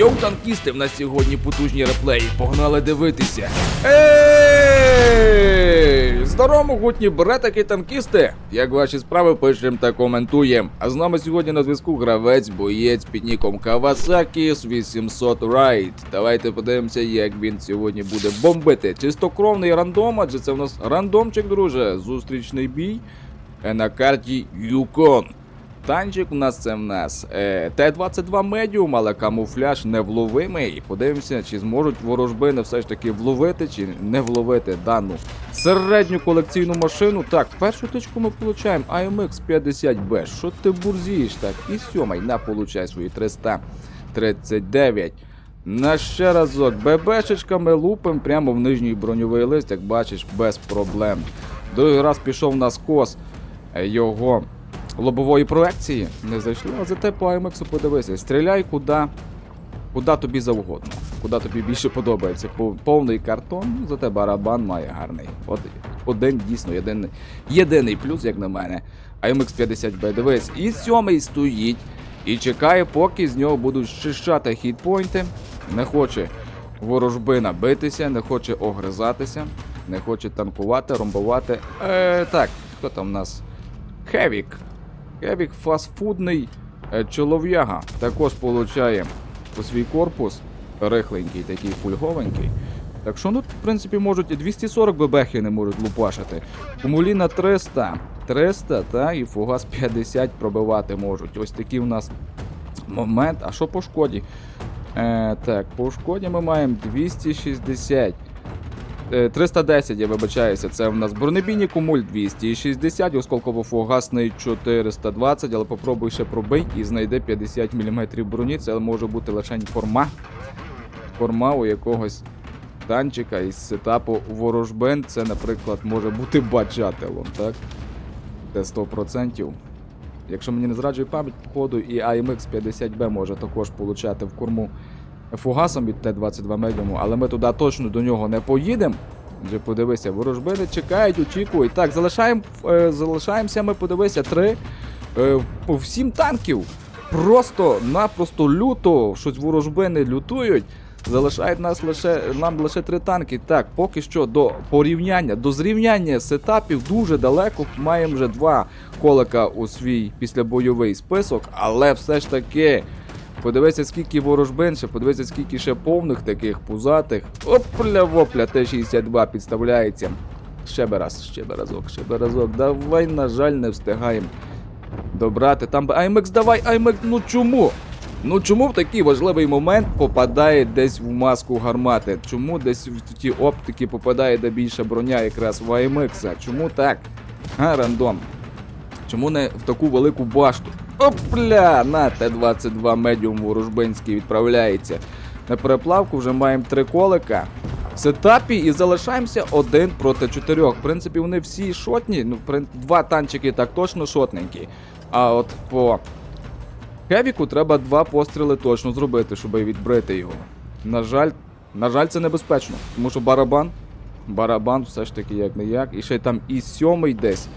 Йоу, танкісти, в нас сьогодні потужні реплеї. Погнали дивитися. Ей! Здорово, могутні бретики танкісти! Як ваші справи пишем та коментуєм. А з нами сьогодні на зв'язку гравець, боєць під ніком Kawasaki с 800 Ride. Давайте подивимося, як він сьогодні буде бомбити. Чистокровний рандом, адже це в нас рандомчик, друже. Зустрічний бій на карті Юкон. Танчик у нас це в нас е, Т-22 медіум, але камуфляж невловимий. Подивимося, чи зможуть ворожбини все ж таки вловити, чи не вловити дану середню колекційну машину. Так, першу тичку ми получаємо AMX 50B. Що ти бурзієш так? І сьомий на получай свої 339. На ще разок, ББшечками лупим прямо в нижній броньовий лист, як бачиш, без проблем. Другий раз пішов на скос е, його лобової проекції. Не зайшли, а зате по АМХ подивися. Стріляй куди, куди тобі завгодно. Куди тобі більше подобається. Повний картон, ну, зате барабан має гарний. От один дійсно єдиний, єдиний плюс, як на мене. AMX 50B, дивись, і сьомий стоїть і чекає, поки з нього будуть щищати хітпойнти. Не хоче ворожбина битися, не хоче огризатися, не хоче танкувати, ромбувати. Е, так, хто там у нас? Хевік. Хевік фастфудний е, чолов'яга. Також получає у свій корпус рихленький, такий фульговенький. Так що, ну, в принципі, можуть і 240 бебехи не можуть лупашити. Кумуліна 300. 300, та, і фугас 50 пробивати можуть. Ось такий у нас момент. А що по шкоді? Е, так, по шкоді ми маємо 260. Е, 310, я вибачаюся, це в нас бронебійні кумуль 260, осколково-фугасний 420, але попробуй ще пробий і знайде 50 мм броні. Це може бути лише форма. Форма у якогось танчика із сетапу ворожбен. Це, наприклад, може бути бачателом, так? Це 100%. Якщо мені не зраджує пам'ять, походу, і AMX 50B може також получати в корму фугасом від Т-22 медіуму, але ми туди точно до нього не поїдемо. Вже подивися, ворожбини чекають, очікують. Так, залишаємо, е, залишаємося ми, подивися, три. Е, по всім танків. Просто-напросто люто, щось ворожбини лютують. Залишають нас лише нам лише три танки. Так, поки що до порівняння, до зрівняння сетапів дуже далеко. Маємо вже два колика у свій післябойовий список, але все ж таки. Подивися, скільки ворожбин ще, подивися, скільки ще повних таких пузатих. Опля вопля, Т-62 підставляється. Ще би раз, ще би разок, ще би разок. Давай, на жаль, не встигаємо добрати. Там би Аймекс, давай, Аймекс, ну чому? Ну чому в такий важливий момент попадає десь в маску гармати? Чому десь в ті оптики попадає де більше броня якраз в Аймекса? Чому так? А, рандом. Чому не в таку велику башту? Опля! На Т-22 медіум ворожбинський відправляється. На переплавку вже маємо три колика. В сетапі і залишаємося один проти чотирьох. В принципі, вони всі шотні. Ну, два танчики так точно шотненькі. А от по Хевіку треба два постріли точно зробити, щоб відбрити його. На жаль, на жаль, це небезпечно, тому що барабан. Барабан все ж таки як не як. І ще там і сьомий десь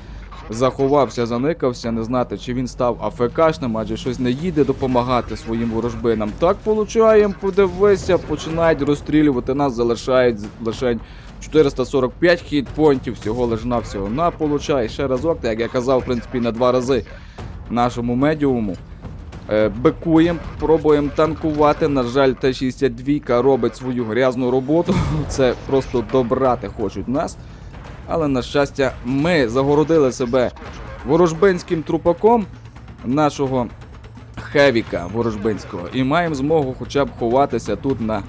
заховався, заникався, не знати, чи він став АФКшним, адже щось не їде допомагати своїм ворожбинам. Так получаємо, подивися, починають розстрілювати. Нас залишають лише 445 хітпонтів, всього лиш на всього на получай. Ще разок, так як я казав, в принципі, на два рази нашому медіуму. Е, Бекуємо, пробуємо танкувати. На жаль, Т-62 робить свою грязну роботу. Це просто добрати хочуть нас. Але, на щастя, ми загородили себе ворожбинським трупаком нашого Хевіка ворожбинського. І маємо змогу хоча б ховатися тут на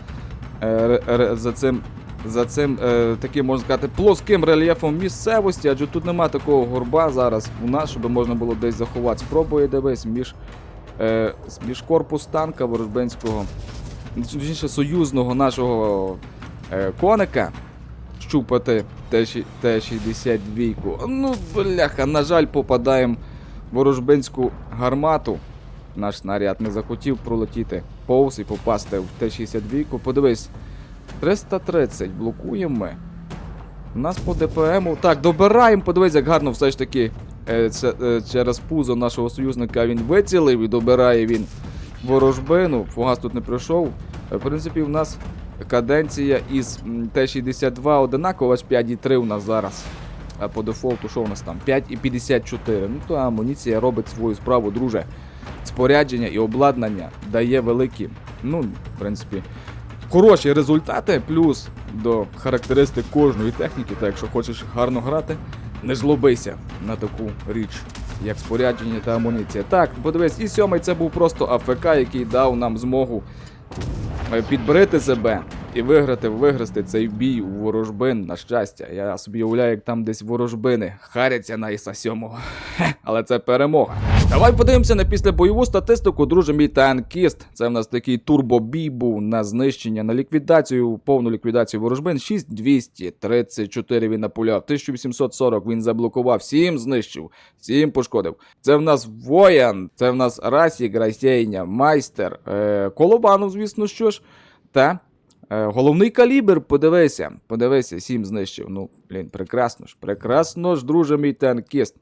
е, ре- за цим. За цим е, таким можна сказати плоским рельєфом місцевості, адже тут нема такого горба зараз у нас, щоб можна було десь заховати. Спробує дивись між е, між корпус танка ворожбинського, союзного нашого е, коника щупати Т- Т-62. Ну, бляха, на жаль, попадаємо в ворожбинську гармату. Наш снаряд не захотів пролетіти повз і попасти в Т-62. Подивись, 330 блокуємо ми. У нас по ДПМу. Так, добираємо, подивись, як гарно все ж таки е, це, е, через пузо нашого союзника він вицілив і добирає він ворожбину. Фугас тут не пройшов. Е, В принципі, у нас каденція із Т-62 одинакова, аж 5,3 у нас зараз. А по дефолту що у нас там? 5,54. Ну то амуніція робить свою справу, друже. Спорядження і обладнання дає великі. Ну, в принципі, хороші результати, плюс до характеристик кожної техніки, та якщо хочеш гарно грати, не жлобися на таку річ, як спорядження та амуніція. Так, подивись, і сьомий це був просто АФК, який дав нам змогу е, підберити себе і виграти, виграти цей бій у ворожбин, на щастя. Я собі уявляю, як там десь ворожбини харяться на Іса 7 але це перемога. Давай подивимося на післябойову статистику, друже мій танкіст. Це в нас такий турбобій був на знищення, на ліквідацію, повну ліквідацію ворожбин. 6234 він напуляв, 1840 він заблокував, 7 знищив, 7 пошкодив. Це в нас воян, це в нас Расік, Расєйня, майстер, е, Колобанов, звісно, що ж. Та головний калібр, подивися, подивися, сім знищив. Ну, блін, прекрасно ж, прекрасно ж, друже мій танкіст.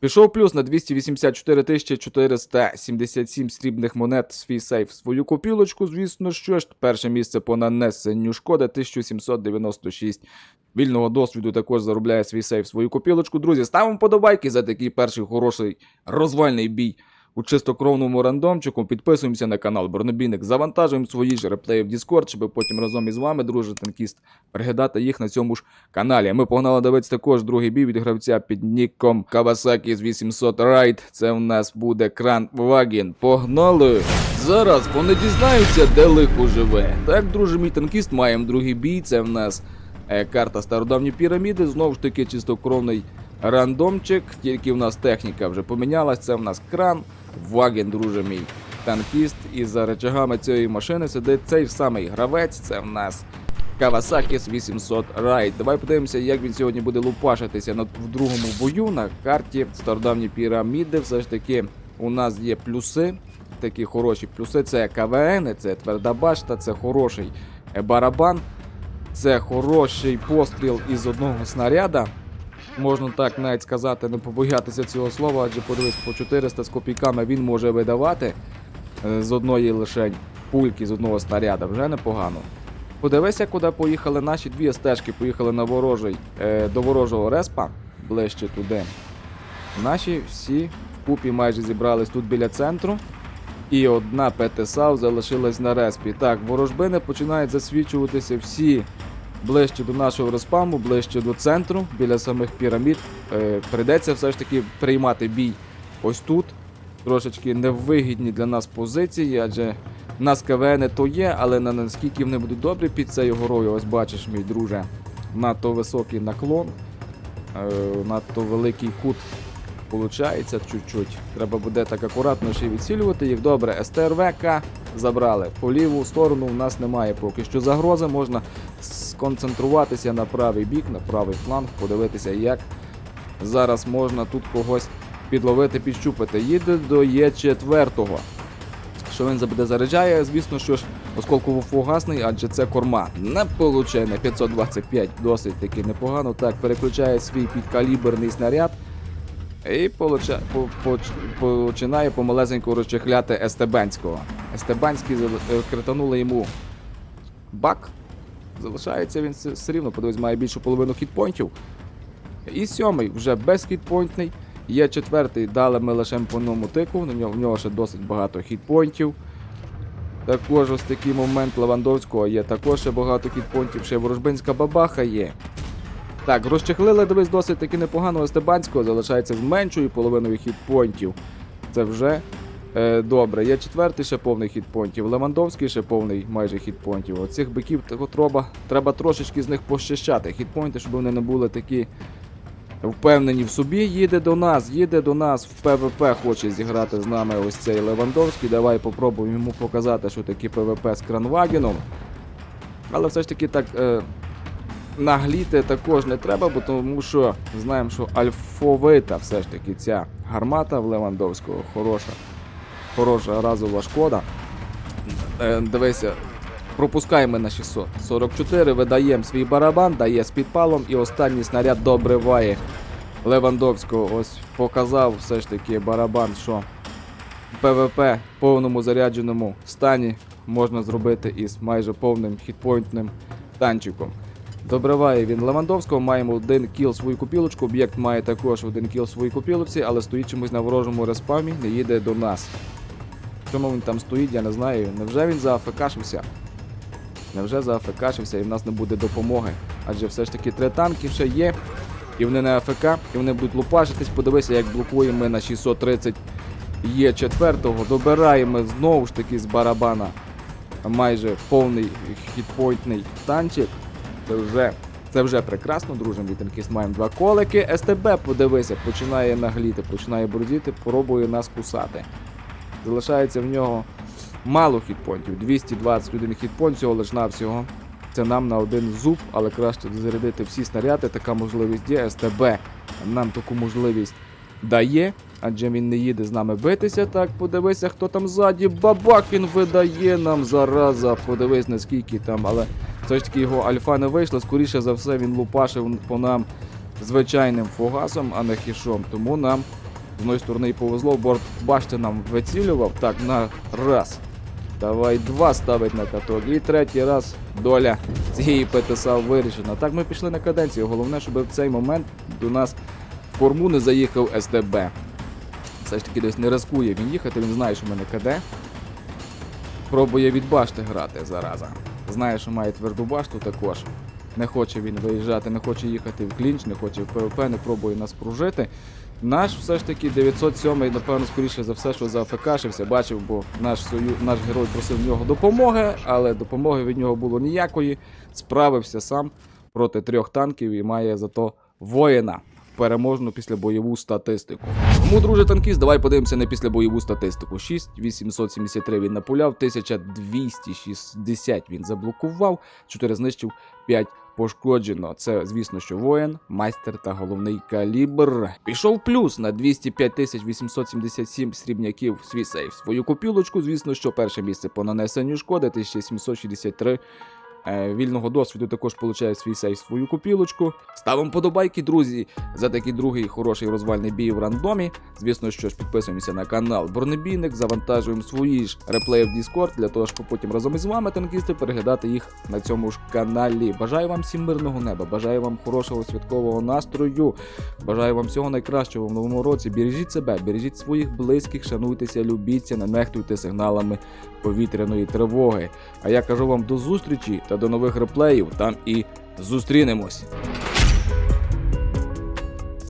Пішов плюс на 284 477 срібних монет свій сейф. Свою копілочку, звісно, що ж. Перше місце по нанесенню шкоди 1796. Вільного досвіду також заробляє свій сейф свою копілочку. Друзі, ставимо подобайки за такий перший хороший розвальний бій у чистокровному рандомчику. Підписуємося на канал Бронебійник, завантажуємо свої ж реплеї в Discord, щоб потім разом із вами, друже танкіст, переглядати їх на цьому ж каналі. Ми погнали дивитися також другий бій від гравця під ніком Kawasaki з 800 Ride. Це у нас буде кран Вагін. Погнали! Зараз вони дізнаються, де лихо живе. Так, друже, мій танкіст, маємо другий бій. Це в нас е, карта стародавні піраміди. Знову ж таки, чистокровний рандомчик. Тільки в нас техніка вже помінялась. Це в нас кран. Ваген, друже мій танкіст. І за речагами цієї машини сидить цей самий гравець. Це в нас Kawasaki 800 Ride. Давай подивимося, як він сьогодні буде лупашитися в другому бою на карті стародавні піраміди. Все ж таки, у нас є плюси. Такі хороші плюси. Це КВН, це тверда башта, це хороший барабан, це хороший постріл із одного снаряда. Можна так навіть сказати, не побоятися цього слова, адже подивись, по 400 з копійками він може видавати е, з одної лише пульки, з одного снаряда, вже непогано. Подивися, куди поїхали наші дві стежки, поїхали на ворожий, е, до ворожого респа, ближче туди. Наші всі вкупі майже зібрались тут біля центру. І одна ПТСАУ залишилась на респі. Так, ворожбини починають засвічуватися всі ближче до нашого респаму, ближче до центру, біля самих пірамід. Е, прийдеться все ж таки приймати бій ось тут. Трошечки невигідні для нас позиції, адже в нас КВН то є, але на наскільки вони будуть добрі під цією горою, ось бачиш, мій друже, надто високий наклон, е, надто великий кут Получається чуть-чуть. Треба буде так акуратно ще відцілювати їх. Добре, СТРВК забрали. По ліву сторону в нас немає поки що загрози. Можна сконцентруватися на правий бік, на правий фланг, подивитися, як зараз можна тут когось підловити, підщупати. Їде до Є4. Що він буде заряджає, звісно, що ж осколково фугасний, адже це корма. Не получає на 525, досить таки непогано. Так, переключає свій підкаліберний снаряд. І получа, по, по, починає помалесенько розчехляти Естебанського. Естебанський е, кританули йому бак. Залишається він все, рівно, подивись, має більшу половину хітпойнтів. І сьомий вже безхітпойнтний. Є четвертий, дали ми лише по одному тику, на нього, в нього ще досить багато хітпойнтів. Також ось такий момент Левандовського є також ще багато хітпойнтів, ще ворожбинська бабаха є. Так, розчехлили, дивись, досить таки непогано Стебанського, залишається з меншою половиною хітпойнтів. Це вже добре. Є четвертий ще повний хітпойнтів. Левандовський ще повний майже хітпойнтів. Оцих биків треба, треба трошечки з них пощищати. Хітпойнти, щоб вони не були такі впевнені в собі. Їде до нас, їде до нас в ПВП, хоче зіграти з нами ось цей Левандовський. Давай попробуємо йому показати, що таке ПВП з Кранвагеном. Але все ж таки так. Е, нагліти також не треба, бо тому що знаємо, що альфовита все ж таки ця гармата в Левандовського хороша, хороша разова шкода. Е, дивися, пропускаємо на 600. 44, видаємо свій барабан, дає з підпалом і останній снаряд добриває Левандовського. Ось показав все ж таки барабан, що ПВП в повному зарядженому стані можна зробити із майже повним хітпойнтним танчиком. Добриває він Левандовського, маємо один кіл свою купілочку, об'єкт має також один кіл своїй купілочці, але стоїть чомусь на ворожому респамі, не їде до нас. Чому він там стоїть, я не знаю. Невже він заафекашився? Невже заафекашився і в нас не буде допомоги? Адже все ж таки три танки ще є, і вони не АФК, і вони будуть лупашитись. Подивися, як блокуємо ми на 630 є четвертого. Добираємо знову ж таки з барабана майже повний хітпойнтний танчик. Це вже, це вже прекрасно, друже. Мій маємо два колики. СТБ, подивися, починає нагліти, починає брудіти, пробує нас кусати. Залишається в нього мало хітпонтів. 221 хітпонт всього лиш навсього. Це нам на один зуб, але краще зарядити всі снаряди. Така можливість є. СТБ нам таку можливість дає, адже він не їде з нами битися. Так, подивися, хто там ззаді. Бабак він видає нам зараза. Подивись, наскільки там, але все ж таки його альфа не вийшло. Скоріше за все, він лупашив по нам звичайним фугасом, а не хішом. Тому нам з одної сторони повезло, борт бачите, нам вицілював. Так, на раз. Давай два ставить на каток. І третій раз доля цієї ПТСА вирішена. Так ми пішли на каденцію. Головне, щоб в цей момент до нас в корму не заїхав СТБ. Все ж таки десь не рискує він їхати, він знає, що в мене КД. Пробує від башти грати зараза. Знає, що має тверду башту також. Не хоче він виїжджати, не хоче їхати в клінч, не хоче в ПВП, не пробує нас пружити. Наш все ж таки 907 напевно, скоріше за все, що зафекашився, бачив, бо наш сою, наш герой просив в нього допомоги, але допомоги від нього було ніякої. Справився сам проти трьох танків і має зато воїна в переможну післябойову статистику. Тому, друже танкіст, давай подивимося на післябойову статистику. 6873 він напуляв, 1260 він заблокував, 4 знищив, 5 пошкоджено. Це, звісно, що воїн, майстер та головний калібр. Пішов плюс на 205 877 срібняків свій сейф. Свою копілочку, звісно, що перше місце по нанесенню шкоди 1763. Е, Вільного досвіду також получає свій сейф свою копілочку. Ставимо подобайки, друзі, за такий другий хороший розвальний бій в рандомі. Звісно, що ж підписуємося на канал Бронебійник, завантажуємо свої ж реплеї в Discord для того, щоб потім разом із вами, танкісти, переглядати їх на цьому ж каналі. Бажаю вам всім мирного неба, бажаю вам хорошого святкового настрою. Бажаю вам всього найкращого в новому році. Бережіть себе, бережіть своїх близьких, шануйтеся, любіться, не нехтуйте сигналами повітряної тривоги. А я кажу вам до зустрічі та до нових реплеїв. Там і зустрінемось.